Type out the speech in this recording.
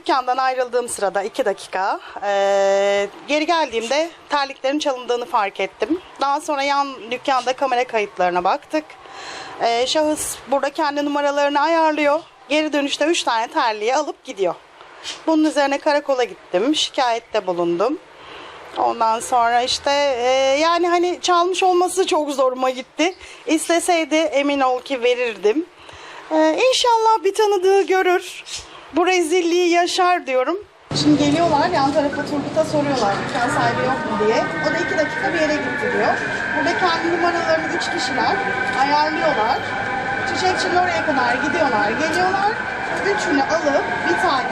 dükkandan ayrıldığım sırada 2 dakika ee, geri geldiğimde terliklerin çalındığını fark ettim. Daha sonra yan dükkanda kamera kayıtlarına baktık. Ee, şahıs burada kendi numaralarını ayarlıyor. Geri dönüşte 3 tane terliği alıp gidiyor. Bunun üzerine karakola gittim. Şikayette bulundum. Ondan sonra işte e, yani hani çalmış olması çok zoruma gitti. İsteseydi emin ol ki verirdim. E, inşallah bir tanıdığı görür. Bu rezilliği yaşar diyorum. Şimdi geliyorlar yan tarafa Turgut'a soruyorlar dükkan sahibi yok mu diye. O da iki dakika bir yere gitti diyor. Burada kendi numaralarını üç kişiler ayarlıyorlar. Çiçekçinin oraya kadar gidiyorlar, geliyorlar. Üçünü alıp bir tanesi,